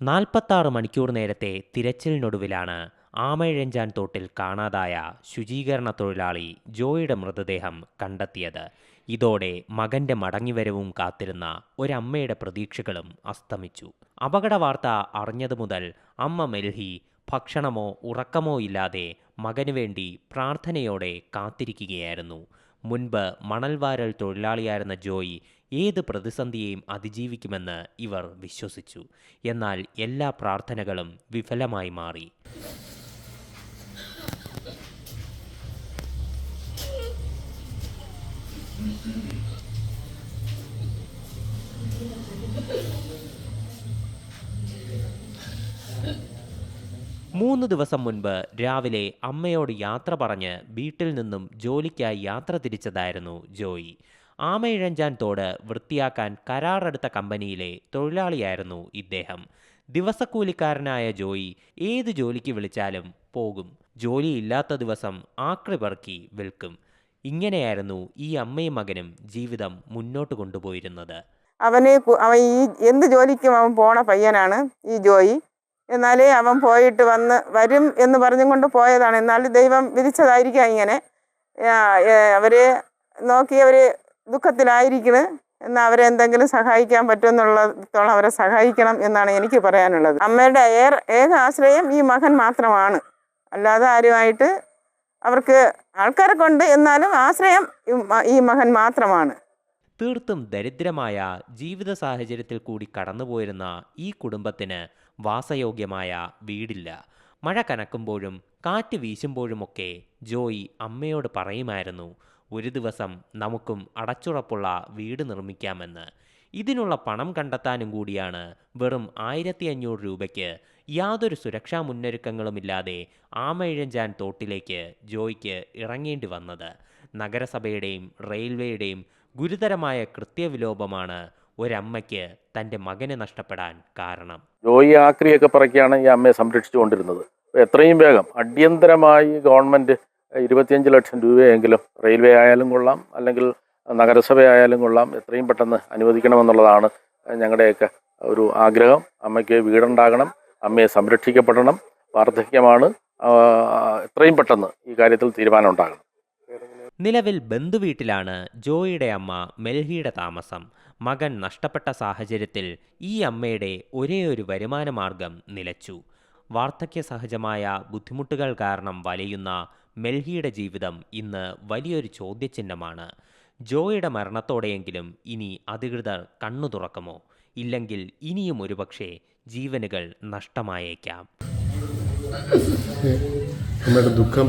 നാൽപ്പത്താറ് മണിക്കൂർ നേരത്തെ തിരച്ചിലിനൊടുവിലാണ് ആമയിഴഞ്ചാൻ തോട്ടിൽ കാണാതായ ശുചീകരണ തൊഴിലാളി ജോയിയുടെ മൃതദേഹം കണ്ടെത്തിയത്. ഇതോടെ മകന്റെ മടങ്ങിവരവും കാത്തിരുന്ന ഒരമ്മയുടെ പ്രതീക്ഷകളും അസ്തമിച്ചു. അപകട വാർത്ത അറിഞ്ഞതു മുതൽ അമ്മ മെൽഹി ഭക്ഷണമോ ഉറക്കമോ ഇല്ലാതെ മകനു വേണ്ടി പ്രാർത്ഥനയോടെ കാത്തിരിക്കുകയായിരുന്നു. മുൻപ് മണൽവാരൽ തൊഴിലാളിയായിരുന്ന ജോയി ഏത് പ്രതിസന്ധിയെയും അതിജീവിക്കുമെന്ന് ഇവർ വിശ്വസിച്ചു. എന്നാൽ എല്ലാ പ്രാർത്ഥനകളും വിഫലമായി മാറി. മൂന്ന് ദിവസം മുൻപ് രാവിലെ അമ്മയോട് യാത്ര പറഞ്ഞ് വീട്ടിൽ നിന്നും ജോലിക്കായി യാത്ര തിരിച്ചതായിരുന്നു ജോയി. ആമയിഴഞ്ചാൻ തോട് വൃത്തിയാക്കാൻ കരാറെടുത്ത കമ്പനിയിലെ തൊഴിലാളിയായിരുന്നു ഇദ്ദേഹം. ദിവസക്കൂലിക്കാരനായ ജോയി ഏത് ജോലിക്ക് വിളിച്ചാലും പോകും. ജോലിയില്ലാത്ത ദിവസം ആക്രി പെറുക്കി വിൽക്കും. ഇങ്ങനെയായിരുന്നു ഈ അമ്മയും മകനും ജീവിതം മുന്നോട്ട് കൊണ്ടുപോയിരുന്നത്. അവനെ അവൻ ഈ എന്ത് ജോലിക്കും അവൻ പോണ പയ്യനാണ് ഈ ജോയി. എന്നാൽ അവൻ പോയിട്ട് വന്ന് വരും എന്ന് പറഞ്ഞും കൊണ്ട് പോയതാണ്. എന്നാൽ ദൈവം വിധിച്ചതായിരിക്കാം ഇങ്ങനെ. അവരെ നോക്കി അവർ ദുഃഖത്തിലായിരിക്കണ് എന്നാൽ അവരെ എന്തെങ്കിലും സഹായിക്കാൻ പറ്റുമെന്നുള്ളത്തോളം അവരെ സഹായിക്കണം എന്നാണ് എനിക്ക് പറയാനുള്ളത്. അമ്മയുടെ ഏർ ഏക ആശ്രയം ഈ മകൻ മാത്രമാണ്. അല്ലാതെ ആരുമായിട്ട് അവർക്ക് ആൾക്കാരെ കൊണ്ട് എന്നാലും ആശ്രയം ഈ മകൻ മാത്രമാണ്. തീർത്തും ദരിദ്രമായ ജീവിത സാഹചര്യത്തിൽ കൂടി കടന്നുപോയിരുന്ന ഈ കുടുംബത്തിന് വാസയോഗ്യമായ വീടില്ല. മഴ കനക്കുമ്പോഴും കാറ്റ് വീശുമ്പോഴുമൊക്കെ ജോയി അമ്മയോട് പറയുമായിരുന്നു ഒരു ദിവസം നമുക്കും അടച്ചുറപ്പുള്ള വീട് നിർമ്മിക്കാമെന്ന്. ഇതിനുള്ള പണം കണ്ടെത്താനും കൂടിയാണ് വെറും ആയിരത്തി അഞ്ഞൂറ് രൂപയ്ക്ക് യാതൊരു സുരക്ഷാ മുന്നൊരുക്കങ്ങളുമില്ലാതെ ആമയിഴഞ്ചാൻ തോട്ടിലേക്ക് ജോയിക്ക് ഇറങ്ങേണ്ടി വന്നത്. നഗരസഭയുടെയും റെയിൽവേയുടെയും ഗുരുതരമായ കൃത്യവിലോപമാണ് ഒരമ്മയ്ക്ക് തന്റെ മകനെ നഷ്ടപ്പെടാൻ കാരണം. ജോയി ആക്രിയൊക്കെ പറക്കിയാണ് ഈ അമ്മയെ സംരക്ഷിച്ചുകൊണ്ടിരുന്നത് എത്രയും വേഗം അടിയന്തരമായി ഗവൺമെന്റ് ഇരുപത്തിയഞ്ച് ലക്ഷം രൂപയെങ്കിലും റെയിൽവേ ആയാലും കൊള്ളാം അല്ലെങ്കിൽ നഗരസഭ ആയാലും കൊള്ളാം എത്രയും പെട്ടെന്ന് അനുവദിക്കണമെന്നുള്ളതാണ് ഞങ്ങളുടെയൊക്കെ ഒരു ആഗ്രഹം. അമ്മയ്ക്ക് വീടുണ്ടാകണം അമ്മയെ സംരക്ഷിക്കപ്പെടണം വാർദ്ധക്യമാണ് എത്രയും പെട്ടെന്ന് ഈ കാര്യത്തിൽ തീരുമാനം ഉണ്ടാകണം നിലവിൽ ബന്ധുവീട്ടിലാണ് ജോയിയുടെ അമ്മ മെൽഹിയുടെ താമസം. മകൻ നഷ്ടപ്പെട്ട സാഹചര്യത്തിൽ ഈ അമ്മയുടെ ഒരേയൊരു ഒരു വരുമാന മാർഗം നിലച്ചു. വാർദ്ധക്യ സഹജമായ ബുദ്ധിമുട്ടുകൾ കാരണം വലയുന്ന മെൽഹിയുടെ ജീവിതം ഇന്ന് വലിയൊരു ചോദ്യചിഹ്നമാണ്. ജോയിയുടെ മരണത്തോടെയെങ്കിലും ഇനി അധികൃതർ കണ്ണു തുറക്കുമോ? ഇല്ലെങ്കിൽ ഇനിയും ഒരുപക്ഷെ ജീവനുകൾ നഷ്ടമായേക്കാം. ദുഃഖം